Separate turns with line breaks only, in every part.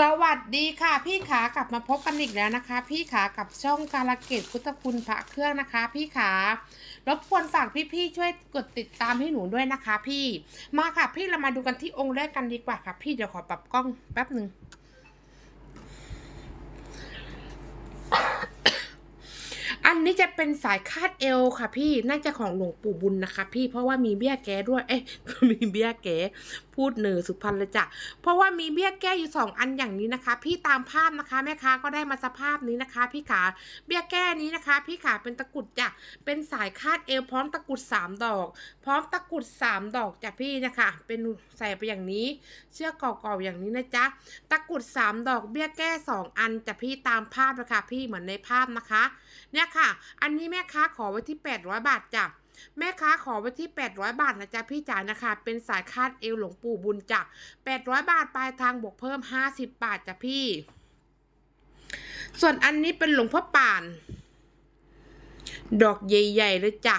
สวัสดีค่ะ พี่ขากลับมาพบกันอีกแล้วนะคะ พี่ขากับช่องการเกตพุทธคุณพระเครื่องนะคะ พี่ขารบกวนฝากพี่ๆช่วยกดติดตามให้หนูด้วยนะคะ พี่มาค่ะพี่เรามาดูกันที่องค์แรกกันดีกว่าค่ะ พี่เดี๋ยวขอปรับกล้องแป๊บหนึ่ง อันนี้จะเป็นสายคาดเอวค่ะ พี่น่าจะของหลวงปู่บุญนะคะ พี่เพราะว่ามีเบี้ยแก้ด้วย เอ๊ะมีเบี้ยแก้พูดเหนือสุพรรณเลยจ้ะเพราะว่ามีเบี้ยแก้อยู่สองอันอย่างนี้นะคะ พี่ตามภาพนะคะแม่ค้าก็ได้มาสภาพนี้นะคะ พี่ขาเบี้ยแก้นี้นะคะ พี่ขาเป็นตะกุดจ้ะเป็นสายคาดเอวพร้อมตะกุดสามดอก พร้อมตะกุดสามดอกจ้ะพี่นะคะ เป็นใส่ไปอย่างนี้ เชือกเก่าๆอย่างนี้นะจ๊ะตะกุดสามดอกเบี้ยแก้สองอันจ้ะพี่ตามภาพเลยค่ะพี่เหมือนในภาพนะคะเนี่ยค่ะอันนี้แม่ค้าขอไว้ที่ 800 บาทจ้ะแม่ค้าขอไว้ที่ 800 บาทนะจ๊ะพี่จ๋านะคะ เป็นสายคาดเอวหลวงปู่บุญจ้ะ800 บาทปลายทางบวกเพิ่ม 50 บาทจ้ะพี่ ส่วนอันนี้เป็นหลวงพ่อป่าน ดอกใหญ่ๆเลยจ้ะ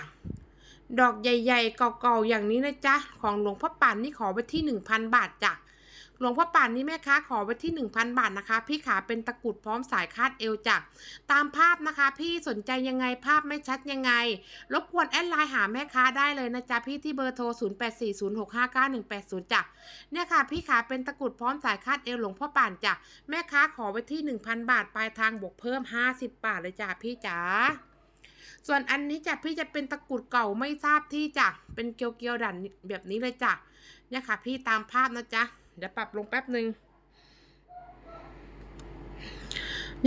ดอกใหญ่ๆเก่าๆอย่างนี้นะจ๊ะของหลวงพ่อป่านนี่ขอไว้ที่ 1,000 บาทจ้ะ หลวงพ่อป่านนี่แม่ค้าขอไว้ที่ 1,000 บาทนะคะ พี่ขาเป็นตะกุดพร้อมสายคาดเอวจ้ะตามภาพนะคะ พี่สนใจยังไงภาพไม่ชัดยังไง รบกวนแอดไลน์หาแม่ค้าได้เลยนะจ๊ะพี่ที่เบอร์โทร 0840659180จ้ะเนี่ยค่ะ พี่ขาเป็นตะกุดพร้อมสายคาดเอวหลวงพ่อป่านจ้ะแม่ค้าขอไว้ที่ 1,000 บาทปลายทางบวกเพิ่ม 50 บาทเลยจ้ะพี่จ๋าส่วนอันนี้จ้ะพี่จะเป็นตะกุดเก่าไม่ทราบที่จ้ะเป็นเกลียวๆดันแบบนี้เลยจ้ะเนี่ยค่ะ พี่ตามภาพนะจ๊ะ เดี๋ยวปรับลงแป๊บหนึ่ง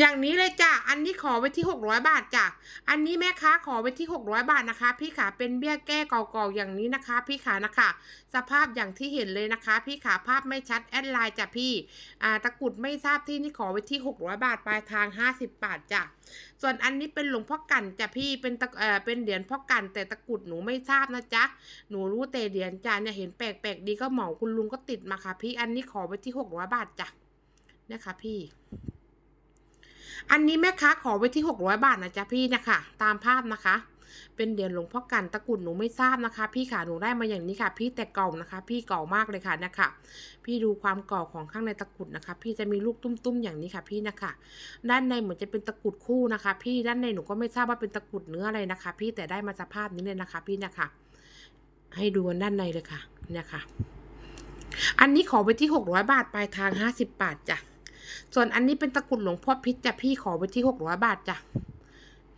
อย่างนี้เลยจ้ะ อันนี้ขอไว้ที่ 600 บาทจ้ะ อันนี้แม่ค้าขอไว้ที่ 600 บาทนะคะ พี่ขาเป็นเบี้ยแก้เก่าๆอย่างนี้นะคะ พี่ขานะคะ สภาพอย่างที่เห็นเลยนะคะ พี่ขาภาพไม่ชัดแอดไลน์จ้ะพี่ อ่าตะกรุดไม่ทราบที่นี่ขอไว้ที่ 600 บาทปลายทาง 50 บาทจ้ะ ส่วนอันนี้เป็นหลวงพ่อกันจ้ะพี่ เป็นตะเอ่อเป็นเหรียญพ่อกันแต่ตะกรุดหนูไม่ทราบนะจ๊ะ หนูรู้แต่เหรียญจ้ะเนี่ยเห็นแปลกๆดีก็เหมาคุณลุงก็ติดมาค่ะ พี่ อันนี้ขอไว้ที่ 600 บาทจ้ะนะคะพี่ อันนี้แม่ค้าขอไว้ที่ 600 บาทนะจ๊ะพี่นะคะ ตามภาพนะคะ เป็นเหรียญหลวงพ่อกันตะกุดหนูไม่ทราบนะคะ พี่ค่ะหนูได้มาอย่างนี้ค่ะ พี่แต่เก่านะคะ พี่เก่ามากเลยค่ะเนะคะพี่ดูความเก่าของข้างในตะกุดนะคะ พี่จะมีลูกตุ้มๆอย่างนี้ค่ะ พี่นะคะ ด้านในเหมือนจะเป็นตะกุดคู่นะคะ พี่ด้านในหนูก็ไม่ทราบว่าเป็นตะกุดเนื้ออะไรนะคะ พี่แต่ได้มาสภาพนี้เลยนะคะ พี่นะคะ ให้ดูด้านในเลยค่ะเนี่ยค่ะ อันนี้ขอไปที่600บาทปลายทาง50บาทจ้ะ ส่วนอันนี้เป็นตะกรุดหลวงพ่อพิษจ้ะพี่ขอไปที่หกร้อยบาทจ้ะ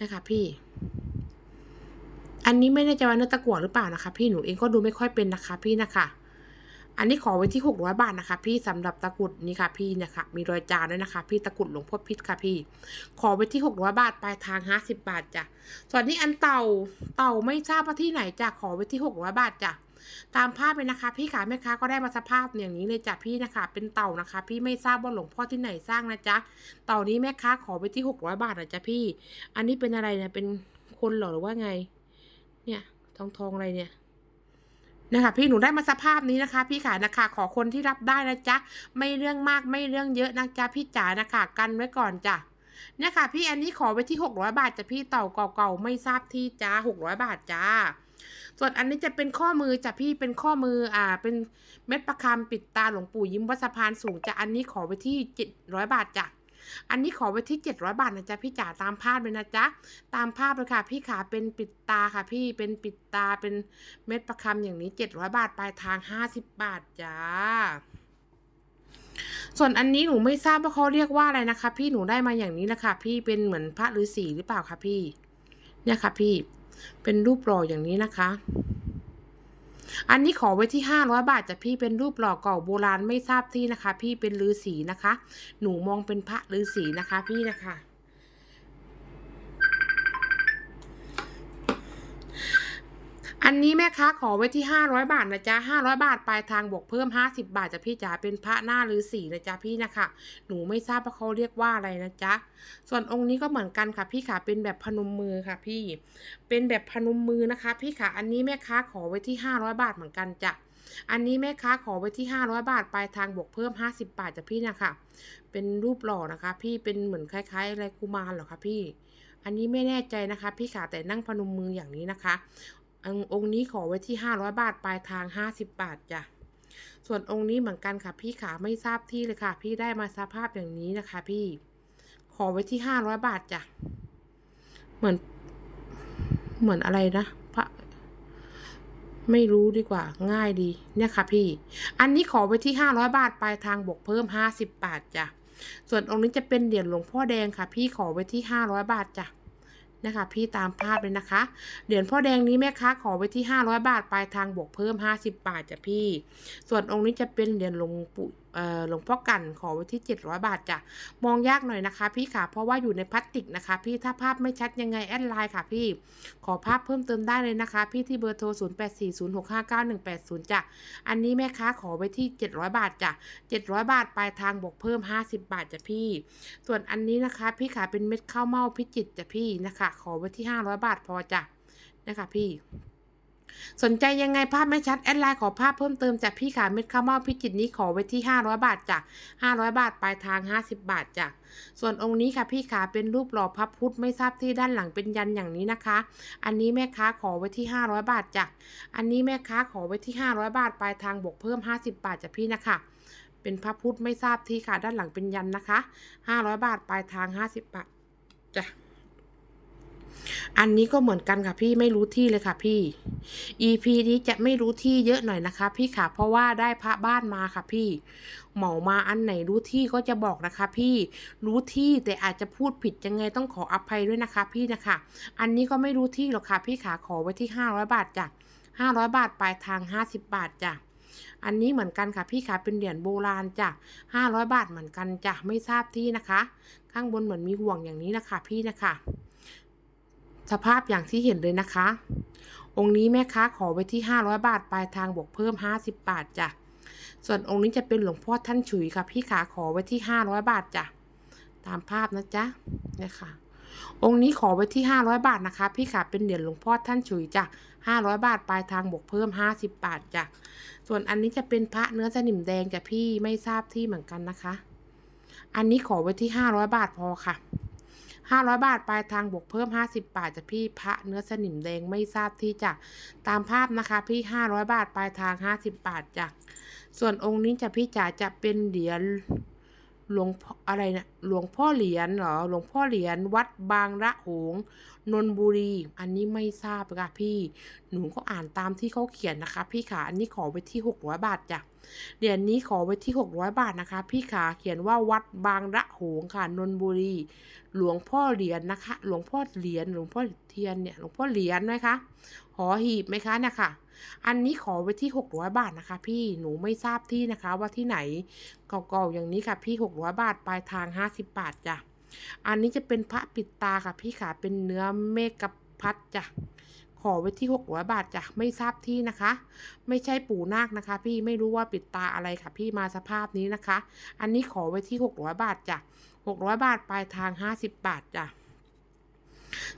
นะคะ พี่ อันนี้ไม่แน่ใจว่าเนื้อตะกั่วหรือเปล่านะคะ พี่หนูเองก็ดูไม่ค่อยเป็นนะคะ พี่นะคะ อันนี้ขอไว้ที่หกร้อยบาทนะคะ พี่สำหรับตะกรุดนี่ค่ะ พี่เนี่ยค่ะมีรอยจานด้วยนะคะ พี่ตะกรุดหลวงพ่อพิษค่ะ พี่ ขอไว้ที่หกร้อยบาทปลายทางห้าสิบบาทจ้ะส่วนนี้อันเต่าเต่าไม่ทราบว่าที่ไหนจ้ะขอไว้ที่หกร้อยบาทจ้ะ ตามภาพเลยนะคะ พี่ขาแม่ค้าก็ได้มาสภาพอย่างนี้เลยจ้ะพี่นะคะ เป็นเต่านะคะ พี่ไม่ทราบว่าหลวงพ่อที่ไหนสร้างนะจ๊ะเต่านี้แม่ค้าขอไปที่หกร้อยบาทนะจ๊ะพี่ อันนี้เป็นอะไรเนี่ยเป็นคนหรอหรือว่าไง เนี่ยทองทองอะไรเนี่ยนะคะพี่หนูได้มาสภาพนี้นะคะ พี่ขานะคะขอคนที่รับได้นะจ๊ะไม่เรื่องมากไม่เรื่องเยอะนะจ๊ะพี่จ๋านะคะกันไว้ก่อนจ้ะเนี่ยค่ะพี่อันนี้ขอไปที่หกร้อยบาทจ้ะพี่เต่าเก่าๆไม่ทราบที่จ้าหกร้อยบาทจ้า ส่วนอันนี้จะเป็นข้อมือจ้ะพี่เป็นข้อมืออ่า เป็นเม็ดประคำปิดตาหลวงปู่ยิ้มวัดสะพานสูงจ้ะอันนี้ขอไปที่เจ็ดร้อยบาทจ้ะอันนี้ขอไปที่เจ็ดร้อยบาทนะจ๊ะพี่จ๋าตามภาพเลยนะจ๊ะตามภาพเลยค่ะ พี่ขาเป็นปิดตาค่ะ พี่เป็นปิดตาเป็นเม็ดประคำอย่างนี้เจ็ดร้อยบาทปลายทางห้าสิบบาทจ้าส่วนอันนี้หนูไม่ทราบว่าเขาเรียกว่าอะไรนะคะ พี่หนูได้มาอย่างนี้นะคะพี่เป็นเหมือนพระฤาษีหรือเปล่าคะพี่ เนี่ยค่ะพี่ เป็นรูปหล่ออย่างนี้นะคะ อันนี้ขอไว้ที่ห้าร้อยบาทจ้ะพี่เป็นรูปหล่อเก่าโบราณไม่ทราบที่นะคะ พี่เป็นฤาษีนะคะ หนูมองเป็นพระฤาษีนะคะพี่นะคะ อันนี้แม่ค้าขอไว้ที่ห้าร้อยบาทนะจ๊ะห้าร้อยบาทปลายทางบวกเพิ่มห้าสิบาทจ้ะพี่จ๋าเป็นพระหน้าฤาษีนะจ๊ะพี่นะคะหนูไม่ทราบว่าเขาเรียกว่าอะไรนะจ๊ะส่วนองค์นี้ก็เหมือนกันค่ะพี่ขาเป็นแบบพนมมือค่ะพี่ เป็นแบบพนมมือนะคะ พี่ขาอันนี้แม่ค้าขอไว้ที่ห้าร้อยบาทเหมือนกันจ้ะอันนี้แม่ค้าขอไว้ที่ห้าร้อยบาท ปลายทางบวกเพิ่มห้าสิบาทจ้ะพี่นะคะ เป็นรูปหล่อนะคะ พี่เป็นเหมือนคล้ายๆอะไรกุมารเหรอคะพี่ อันนี้ไม่แน่ใจนะคะ พี่ขาแต่นั่งพนมมืออย่างนี้นะคะ อันองค์นี้ขอไว้ที่ห้าร้อยบาท ปลายทางห้าสิบบาทจ้ะส่วนส่วนองค์นี้เหมือนกันค่ะ พี่ขาไม่ทราบที่เลยค่ะ พี่ได้มาสภาพอย่างนี้นะคะ พี่ ขอไว้ที่ห้าร้อยบาทจ้ะ เหมือน เหมือนอะไรนะพระไม่รู้ดีกว่า ง่ายดี เนี่ยค่ะพี่ อันนี้ขอไว้ที่ห้าร้อยบาท ปลายทางบวกเพิ่มห้าสิบบาทจ้ะ ส่วนองค์นี้จะเป็นเหรียญหลวงพ่อแดงค่ะ พี่ขอไว้ที่ห้าร้อยบาทจ้ะ นะคะ พี่ตามภาพเลยนะคะ เหรียญพ่อแดงนี้แม่ค้าขอไว้ที่ห้าร้อยบาทปลายทางบวกเพิ่มห้าสิบบาทจ้ะพี่ ส่วนองค์นี้จะเป็นเหรียญหลวงปู่ หลวงพ่อกันขอไว้ที่เจ็ดร้อยบาทจ้ะมองยากหน่อยนะคะ พี่ค่ะเพราะว่าอยู่ในพลาสติกนะคะ พี่ถ้าภาพไม่ชัดยังไงแอดไลน์ค่ะ พี่ขอภาพเพิ่มเติมได้เลยนะคะ พี่ที่เบอร์โทร 0 8 4 0 6 5 9 1 8 0จ้ะอันนี้แม่ค้าขอไว้ที่ 700 บาทจ้ะ700 บาทปลายทางบวกเพิ่ม 50 บาทจ้ะพี่ ส่วนอันนี้นะคะ พี่ขาเป็นเม็ดข้าวเม่าพิจิตรจ้ะพี่นะคะ ขอไว้ที่ 500 บาทพอจ้ะนะคะพี่ สนใจยังไงภาพไม่ชัด แอดไลน์ขอภาพเพิ่มเติมจากพี่ขาเม็ดข้าวเม่าพิจิตนี้ขอไว้ที่ 500 บาทจ้ะ500 บาทปลายทาง 50 บาทจ้ะส่วนองค์นี้ค่ะพี่ขาเป็นรูปหล่อพระพุทธไม่ทราบที่ด้านหลังเป็นยันอย่างนี้นะคะ อันนี้แม่ค้าขอไว้ที่ 500 บาทจ้ะอันนี้แม่ค้าขอไว้ที่ 500 บาทปลายทางบวกเพิ่ม 50 บาทจ้ะพี่นะคะเป็นพระพุทธไม่ทราบที่ค่ะด้านหลังเป็นยันนะคะ 500 บาทปลายทาง 50 บาทจ้ะ อันนี้ก็เหมือนกันค่ะพี่ไม่รู้ที่เลยค่ะพี่ EP นี้จะไม่รู้ที่เยอะหน่อยนะคะ พี่ค่ะเพราะว่าได้พระบ้านมาค่ะพี่ เหมามาอันไหนรู้ที่ก็จะบอกนะคะ พี่รู้ที่แต่อาจจะพูดผิดยังไงต้องขออภัยด้วยนะคะ พี่นะคะ อันนี้ก็ไม่รู้ที่หรอกค่ะ พี่ขาขอไว้ที่500บาทจ้ะ500บาทปลายทาง50บาทจ้ะอันนี้เหมือนกันค่ะพี่ขาเป็นเหรียญโบราณจ้ะ500บาทเหมือนกันจ้ะไม่ทราบที่นะคะ ข้างบนเหมือนมีห่วงอย่างนี้นะคะ พี่นะคะ สภาพอย่างที่เห็นเลยนะคะ องค์นี้แม่ค้าขอไว้ที่ 500 บาท ปลายทางบวกเพิ่ม 50 บาทจ้ะ ส่วนองค์นี้จะเป็นหลวงพ่อท่านฉุยค่ะพี่ขาขอไว้ที่ 500 บาทจ้ะ ตามภาพนะจ๊ะเนี่ยค่ะ องค์นี้ขอไว้ที่ 500 บาทนะคะ พี่ขาเป็นเหรียญหลวงพ่อท่านฉุยจ้ะ 500 บาท ปลายทางบวกเพิ่ม 50 บาทจ้ะ ส่วนอันนี้จะเป็นพระเนื้อสนิมแดงจ้ะพี่ไม่ทราบที่เหมือนกันนะคะ อันนี้ขอไว้ที่ 500 บาทพอค่ะ 500 บาทปลายทางบวกเพิ่ม 50 บาทจะพี่พระเนื้อสนิมแดงไม่ทราบที่จะตามภาพนะคะ พี่ 500 บาทปลายทาง 50 บาทจ้ะส่วนองค์นี้จะพี่จ๋าจะเป็นเหรียญหลวงพ่ออะไรนะหลวงพ่อเหรียญเหรอหลวงพ่อเหรียญวัดบางระหงนนบุรี อันนี้ไม่ทราบค่ะพี่ หนูก็อ่านตามที่เขาเขียนนะคะ พี่ขาอันนี้ขอไว้ที่600บาทจ้ะ เหรียญนี้ขอไว้ที่ 600 บาทนะคะ พี่ขาเขียนว่าวัดบางระโหงค่ะนนบุรี หลวงพ่อเหรียญนะคะ หลวงพ่อเหรียญหลวงพ่อเทียนเนี่ยหลวงพ่อเหรียญไหมคะหอหีบไหมคะเนี่ยค่ะ อันนี้ขอไว้ที่ 600 บาทนะคะ พี่หนูไม่ทราบที่นะคะ ว่าที่ไหนเก่าๆอย่างนี้ค่ะ พี่ 600 บาทปลายทาง 50 บาทจ้ะอันนี้จะเป็นพระปิดตาค่ะ พี่ขาเป็นเนื้อเมฆพัดจ้ะ ขอไว้ที่600บาทจ้ะไม่ทราบที่นะคะ ไม่ใช่ปู่นาคนะคะ พี่ไม่รู้ว่าปิดตาอะไรค่ะ พี่มาสภาพนี้นะคะ อันนี้ขอไว้ที่600บาทจ้ะ600 บาทปลายทาง 50 บาทจ้ะ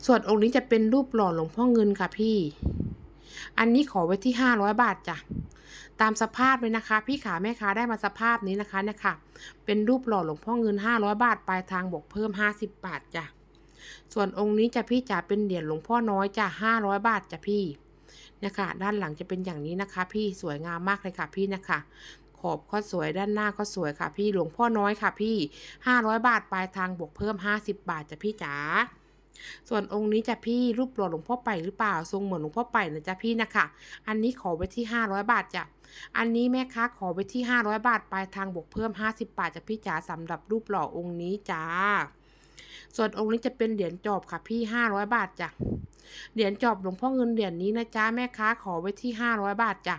ส่วนองค์นี้จะเป็นรูปหล่อหลวงพ่อเงินค่ะพี่ อันนี้ขอไว้ที่ 500 บาทจ้ะตามสภาพเลยนะคะ พี่ขาแม่ค้าได้มาสภาพนี้นะคะเนี่ยค่ะ เป็นรูปหล่อหลวงพ่อเงิน 500 บาทปลายทางบวกเพิ่ม 50 บาทจ้ะ ส่วนองค์นี้จะพี่จ๋าเป็นเหรียญหลวงพ่อน้อยจ้ะ500บาทจ้ะพี่เนี่ยค่ะด้านหลังจะเป็นอย่างนี้นะคะ พี่สวยงามมากเลยค่ะพี่นะคะขอบก็สวยด้านหน้าก็สวยค่ะ พี่หลวงพ่อน้อยค่ะ พี่500บาทปลายทางบวกเพิ่ม 50 บาทจ้ะพี่จ๋าส่วนองค์นี้จะพี่รูปหล่อหลวงพ่อไปหรือเปล่าทรงเหมือนหลวงพ่อไปนะจ๊ะพี่นะคะอันนี้ขอไว้ที่ 500 บาทจ้ะอันนี้แม่ค้าขอไว้ที่ 500 บาทปลายทางบวกเพิ่ม 50 บาทจ้ะพี่จ๋าสำหรับรูปหล่อองค์นี้จ้า ส่วนองค์นี้จะเป็นเหรียญจอบค่ะพี่500บาทจ้ะเหรียญจอบหลวงพ่อเงินเหรียญนี้นะจ๊ะแม่ค้าขอไว้ที่500บาทจ้ะ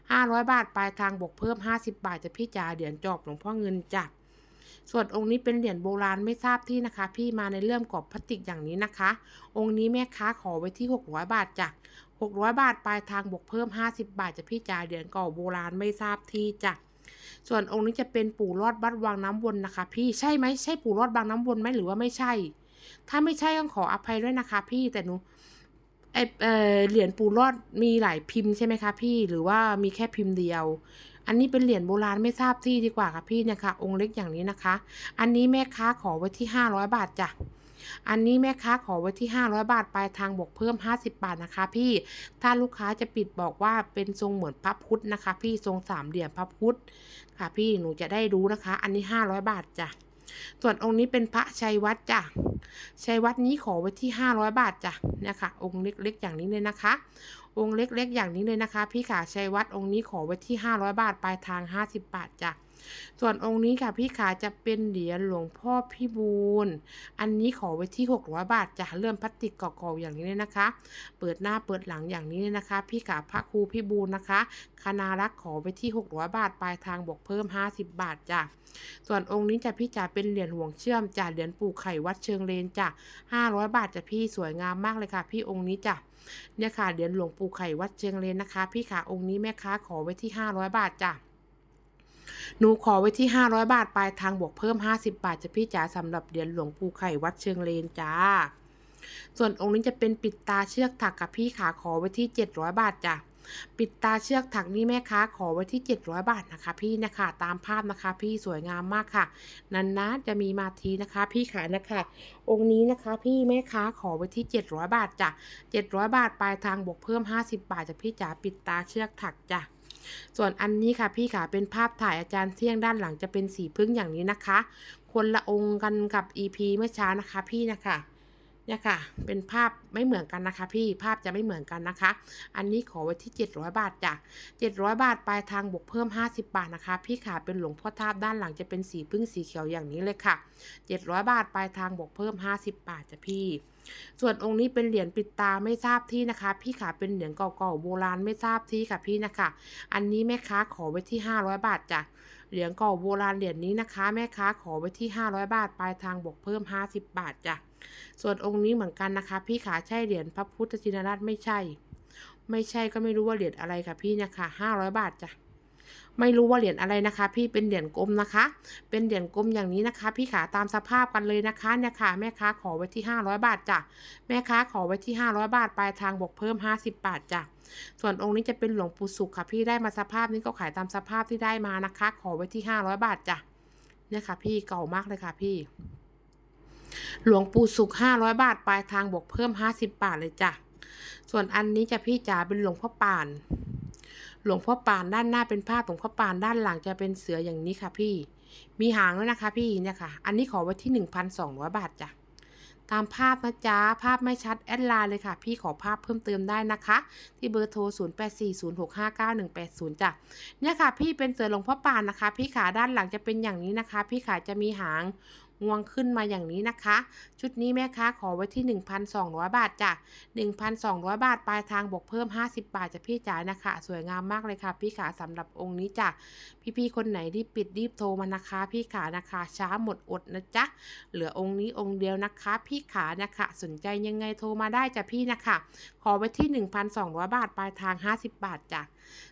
500บาทปลายทางบวกเพิ่ม50บบาทจะพี่จ๋าเหรียญจอบหลวงพ่อเงินจ้ะส่วนองค์นี้เป็นเหรียญโบราณไม่ทราบที่นะคะ พี่มาในเรื่องกรอบพลาสติกอย่างนี้นะคะ องค์นี้แม่ค้าขอไว้ที่600บาทจ้ะ600บาทปลายทางบวกเพิ่ม50บบาทจะพี่จ๋าเหรียญเก่าโบราณไม่ทราบที่จ้ะ ส่วนองค์นี้จะเป็นปู่รอดวัดวังน้ำวนนะคะ พี่ใช่ไหมใช่ปู่รอดบางน้ำวนไหมหรือว่าไม่ใช่ ถ้าไม่ใช่ต้องขออภัยด้วยนะคะ พี่แต่หนูไอเออเหรียญปู่รอดมีหลายพิมพ์ใช่ไหมคะพี่หรือว่ามีแค่พิมพ์เดียว อันนี้เป็นเหรียญโบราณไม่ทราบที่ดีกว่าค่ะพี่เนี่ยค่ะ องค์เล็กอย่างนี้นะคะ อันนี้แม่ค้าขอไว้ที่500บาทจ้ะ อันนี้แม่ค้าขอไว้ที่ 500 บาทปลายทางบวกเพิ่ม 50 บาทนะคะพี่ ถ้าลูกค้าจะปิดบอกว่าเป็นทรงเหมือนพระพุทธนะคะ พี่ทรงสามเหลี่ยมพระพุทธค่ะ พี่หนูจะได้รู้นะคะ อันนี้ 500 บาทจ้ะส่วนองค์นี้เป็นพระชัยวัดจ้ะ ชัยวัดนี้ขอไว้ที่ 500 บาทจ้ะเนี่ยค่ะองค์เล็กๆอย่างนี้เลยนะคะ องค์เล็กๆอย่างนี้เลยนะคะ พี่ขาชัยวัดองค์นี้ขอไว้ที่ 500 บาทปลายทาง 50 บาทจ้ะ ส่วนองค์นี้ค่ะพี่ขาจะเป็นเหรียญหลวงพ่อพี่บูลอันนี้ขอไว้ที่ 600 บาทจะเลื่อมพลาสติกก่าๆอย่างนี้เลยนะคะ เปิดหน้าเปิดหลังอย่างนี้เลยนะคะ พี่ขาพระครูพี่บูลนะคะ คณารักษ์ขอไว้ที่ 600 บาทปลายทางบวกเพิ่ม 50 บาทจ้ะส่วนองค์นี้จะพี่จ๋าเป็นเหรียญห่วงเชื่อมจ้ะเหรียญปู่ไข่วัดเชิงเลนจ้ะ500 บาทจ้ะพี่สวยงามมากเลยค่ะ พี่องค์นี้จ้ะเนี่ยค่ะเหรียญหลวงปู่ไข่วัดเชิงเลนนะคะ พี่ขาองค์นี้แม่ค้าขอไว้ที่ 500 บาทจ้ะ หนูขอไว้ที่ 500 บาทปลายทางบวกเพิ่ม 50 บาทจะพี่จ๋าสำหรับเหรียญหลวงปู่ไข่วัดเชิงเลนจ้า ส่วนองค์นี้จะเป็นปิดตาเชือกถักกับพี่ขาขอไว้ที่ 700 บาทจ้ะปิดตาเชือกถักนี่แม่ค้าขอไว้ที่ 700 บาทนะคะ พี่นะคะ ตามภาพนะคะ พี่สวยงามมากค่ะนานๆจะมีมาทีนะคะ พี่ขานะคะ องค์นี้นะคะ พี่แม่ค้าขอไว้ที่ 700 บาทจ้ะ700 บาทปลายทางบวกเพิ่ม 50 บาทจะพี่จ๋าปิดตาเชือกถักจ้ะ ส่วนอันนี้ค่ะพี่ขาเป็นภาพถ่ายอาจารย์เที่ยงด้านหลังจะเป็นสีพึ่งอย่างนี้นะคะ คนละองค์กันกับ EP เมื่อเช้านะคะพี่นะคะ เนี่ยค่ะ เป็นภาพไม่เหมือนกันนะคะ พี่ภาพจะไม่เหมือนกันนะคะ อันนี้ขอไว้ที่ 700 บาทจ้ะ700 บาทปลายทางบวกเพิ่ม 50 บาทนะคะ พี่ขาเป็นหลวงพ่อทาบด้านหลังจะเป็นสีพึ่งสีเขียวอย่างนี้เลยค่ะ 700 บาทปลายทางบวกเพิ่ม 50 บาทจ้ะพี่ ส่วนองค์นี้เป็นเหรียญปิดตาไม่ทราบที่นะคะ พี่ขาเป็นเหรียญเก่าๆโบราณไม่ทราบที่ค่ะพี่นะคะ อันนี้แม่ค้าขอไว้ที่ 500 บาทจ้ะเหรียญเก่าโบราณเหรียญนี้นะคะ แม่ค้าขอไว้ที่ 500 บาทปลายทางบวกเพิ่ม 50 บาทจ้ะ ส่วนองค์นี้เหมือนกันนะคะ พี่ขาใช่เหรียญพระพุทธชินราชไม่ใช่ ไม่ใช่ก็ไม่รู้ว่าเหรียญอะไรค่ะพี่นะคะ500บาทจ้ะไม่รู้ว่าเหรียญอะไรนะคะ พี่เป็นเหรียญกลมนะคะ เป็นเหรียญกลมอย่างนี้นะคะ พี่ขาตามสภาพกันเลยนะคะเนี่ยค่ะแม่ค้าขอไว้ที่ 500 บาทจ้ะแม่ค้าขอไว้ที่ 500 บาทปลายทางบวกเพิ่ม 50 บาทจ้ะส่วนองค์นี้จะเป็นหลวงปู่สุขค่ะ พี่ได้มาสภาพนี้ก็ขายตามสภาพที่ได้มานะคะ ขอไว้ที่ 500 บาทจ้ะเนี่ยค่ะ พี่เก่ามากเลยค่ะพี่ หลวงปู่สุข500บาทปลายทางบวกเพิ่ม50บาทเลยจ้ะ ส่วนอันนี้จะพี่จ๋าเป็นหลวงพ่อปาน หลวงพ่อปานด้านหน้าเป็นภาพหลวงพ่อปานด้านหลังจะเป็นเสืออย่างนี้ค่ะพี่ มีหางด้วยนะคะพี่เนี่ยค่ะ อันนี้ขอไว้ที่1,200บาทจ้ะตามภาพนะจ๊ะ ภาพไม่ชัด แอดไลน์เลยค่ะ พี่ขอภาพเพิ่มเติมได้นะคะ ที่เบอร์โทร 0840659180 จ้ะ เนี่ยค่ะ พี่เป็นเสือหลวงพ่อปานนะคะ พี่ขาด้านหลังจะเป็นอย่างนี้นะคะ พี่ขาจะมีหาง งวงขึ้นมาอย่างนี้นะคะ ชุดนี้แม่ค้าขอไว้ที่ 1,200 บาทจ้ะ 1,200 บาทปลายทางบวกเพิ่ม 50 บาทจะพี่จ๋านะคะ สวยงามมากเลยค่ะ พี่ขาสำหรับองค์นี้จ้ะ พี่ๆคนไหนรีบปิดรีบโทรมานะคะ พี่ขานะคะ ช้าหมดอดนะจ๊ะ เหลือองค์นี้องค์เดียวนะคะ พี่ขานะคะ สนใจยังไงโทรมาได้จ้ะพี่นะคะ ขอไว้ที่ 1,200 บาทปลายทาง 50 บาทจ้ะ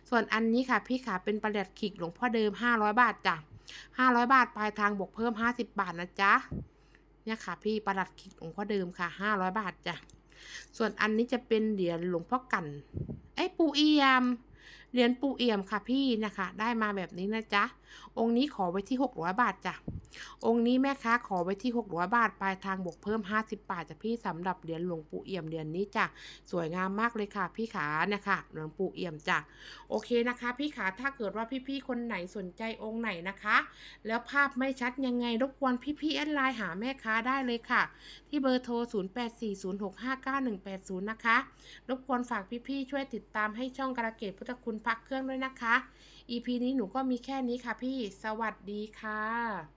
ส่วนอันนี้ค่ะพี่ขาเป็นประหลัดขิกหลวงพ่อเดิม 500 บาทจ้ะ 500 บาทปลายทางบวกเพิ่ม 50 บาทนะจ๊ะเนี่ยค่ะ พี่ประหลัดขิดหลวงพ่อเดิมค่ะ 500 บาทจ้ะส่วนอันนี้จะเป็นเหรียญหลวงพ่อกันไอ้ปูเอี่ยมเหรียญปูเอี่ยมค่ะพี่นะคะ ได้มาแบบนี้นะจ๊ะองค์นี้ขอไว้ที่ 600 บาทจ้ะ องค์นี้แม่ค้าขอไว้ที่ 600 บาท ปลายทางบวกเพิ่ม 50 บาทจ้ะพี่สำหรับเหรียญหลวงปู่เอี่ยมเหรียญนี้จ้ะ สวยงามมากเลยค่ะ พี่ขานะคะหลวงปู่เอี่ยมจ้ะ โอเคนะคะ พี่ขาถ้าเกิดว่าพี่ๆคนไหนสนใจองค์ไหนนะคะ แล้วภาพไม่ชัดยังไงรบกวนพี่ๆแอดไลน์หาแม่ค้าได้เลยค่ะ ที่เบอร์โทร 0840659180 นะคะ รบกวนฝากพี่ๆช่วยติดตามให้ช่องกระเกตพุทธคุณพักเครื่องด้วยนะคะ EP นี้หนูก็มีแค่นี้ค่ะพี่ สวัสดีค่ะ